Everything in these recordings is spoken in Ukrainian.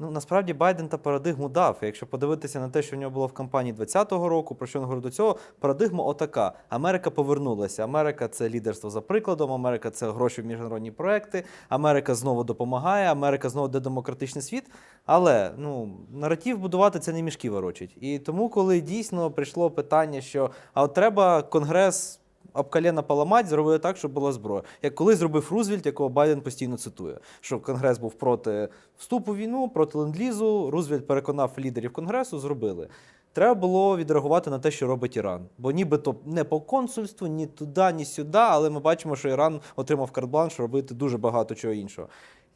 Ну насправді Байден та парадигму дав. Якщо подивитися на те, що в нього було в кампанії 20-го року, про що він говорив до цього, парадигма отака: Америка повернулася. Америка це лідерство за прикладом. Америка це гроші в міжнародні проекти. Америка знову допомагає. Америка знову де демократичний світ. Але ну наратив будувати це не мішки ворочить. І тому, коли дійсно прийшло питання, що а от треба конгрес. Об коліна поламать, зробили так, щоб була зброя. Як колись зробив Рузвельт, якого Байден постійно цитує, що Конгрес був проти вступу в війну, проти ленд-лізу. Рузвельт переконав лідерів Конгресу, зробили. Треба було відреагувати на те, що робить Іран. Бо нібито не по консульству, ні туди, ні сюди, але ми бачимо, що Іран отримав карт-бланш робити дуже багато чого іншого.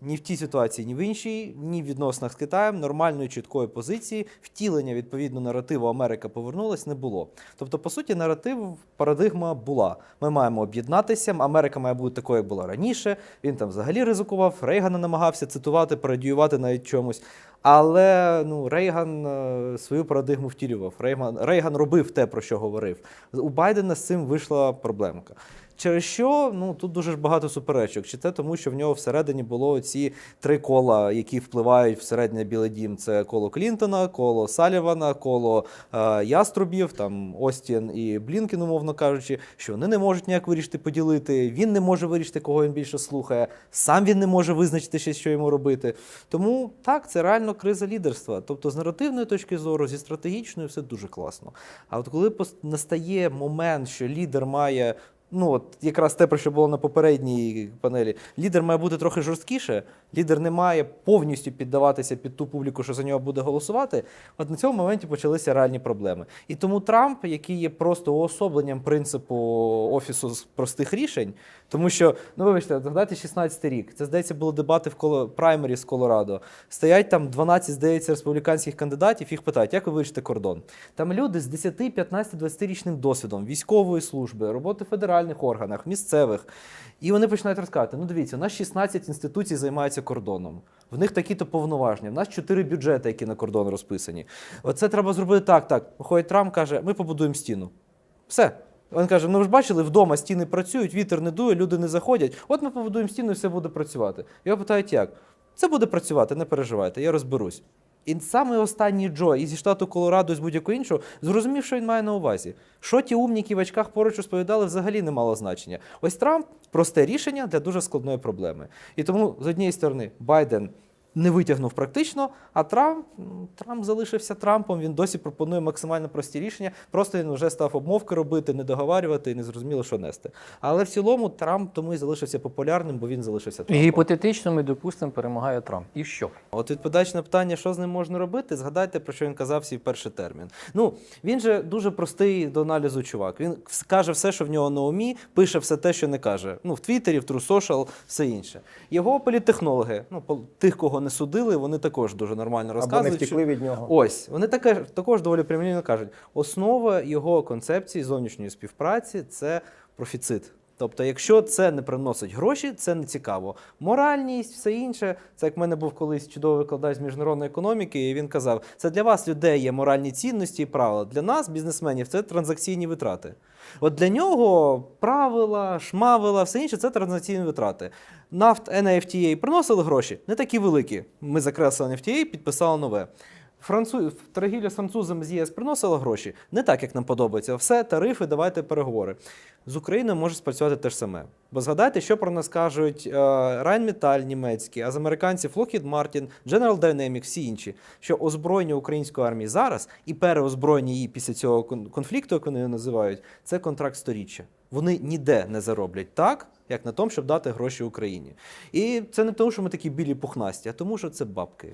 Ні в тій ситуації, ні в іншій, ні в відносинах з Китаєм нормальної чіткої позиції, втілення відповідно наративу Америка повернулась не було. Тобто, по суті, наратив парадигма була. Ми маємо об'єднатися. Америка має бути такою, як була раніше. Він там взагалі ризикував. Рейгана намагався цитувати, пародіювати навіть чомусь. Але ну Рейган е, свою парадигму втілював. Рейган, Рейган робив те, про що говорив. У Байдена з цим вийшла проблемка. Через що ну тут дуже ж багато суперечок. Чи це тому, що в нього всередині було ці три кола, які впливають всередині на Білий Дім? Це коло Клінтона, коло Салівана, коло е, Яструбів, там Остін і Блінкен, умовно кажучи, що вони не можуть ніяк вирішити поділити. Він не може вирішити, кого він більше слухає. Сам він не може визначити ще, що йому робити. Тому так, це реально криза лідерства. Тобто, з наративної точки зору, зі стратегічної, все дуже класно. А от коли настає момент, що лідер має. Ну, от якраз те, про що було на попередній панелі. Лідер має бути трохи жорсткіше, лідер не має повністю піддаватися під ту публіку, що за нього буде голосувати. От на цьому моменті почалися реальні проблеми. І тому Трамп, який є просто уособленням принципу офісу з простих рішень, тому що, ну вибачте, згадайте 16 рік. Це здається були дебати в коло праймері з Колорадо. Стоять там 12, здається, республіканських кандидатів. Їх питають, як ви вирішите кордон? Там люди з 10, 15, 20-річним досвідом військової служби, роботи в федеральних органах, місцевих. І вони починають розказувати: ну дивіться, у нас 16 інституцій займаються кордоном. В них такі-то повноваження. В нас 4 бюджети, які на кордон розписані. Оце треба зробити так. Так. Виходить Трамп каже: ми побудуємо стіну. Все. Він каже: ну ви ж бачили, вдома стіни працюють, вітер не дує, люди не заходять. От ми побудуємо стіну, і все буде працювати. Його питають, як? Це буде працювати, не переживайте, я розберусь. І саме останній Джо із штату Колорадо, і з будь-якого іншого, зрозумів, що він має на увазі. Що ті умніки в очках поруч розповідали, взагалі не мало значення. Ось Трамп просте рішення для дуже складної проблеми. І тому, з однієї сторони, Байден не витягнув практично, а Трамп, Трамп залишився Трампом. Він досі пропонує максимально прості рішення. Просто він вже став обмовки робити, не договарювати і не зрозуміло, що нести. Але в цілому Трамп тому і залишився популярним, бо він залишився І Трампом. гіпотетично ми допустимо, перемагає Трамп. І що? От відповідаючи на питання, що з ним можна робити, згадайте, про що він казав свій перший термін. Ну, він же дуже простий до аналізу чувак. Він каже все, що в нього на умі, пише все те, що не каже. Ну, в Твіттері, в Social, все інше. Його політтехнологи, ну, тих, кого не судили, вони також дуже нормально Або не втекли від нього. Ось, вони таке, також доволі прямолінійно кажуть, основа його концепції зовнішньої співпраці це профіцит. Тобто, якщо це не приносить гроші, це не цікаво. Моральність, все інше. Це як в мене був колись чудовий викладач з міжнародної економіки, і він казав: це для вас, людей, є моральні цінності і правила. Для нас, бізнесменів, це транзакційні витрати. От для нього правила, шмавила, все інше це транзакційні витрати. Нафт NFTA приносили гроші, не такі великі. Ми закреслили NFTA, підписали нове. Француз, торгівля з французами з ЄС приносила гроші не так, як нам подобається. Все, тарифи, давайте переговори. З Україною може спрацювати те ж саме. Бо згадайте, що про нас кажуть е, Rheinmetall німецький, а з американців Lockheed Martin, General Dynamics, всі інші, що озброєння української армії зараз і переозброєння її після цього конфлікту, як вони його називають, це контракт сторіччя. Вони ніде не зароблять так, як на тому, щоб дати гроші Україні. І це не тому, що ми такі білі пухнасті, а тому, що це бабки.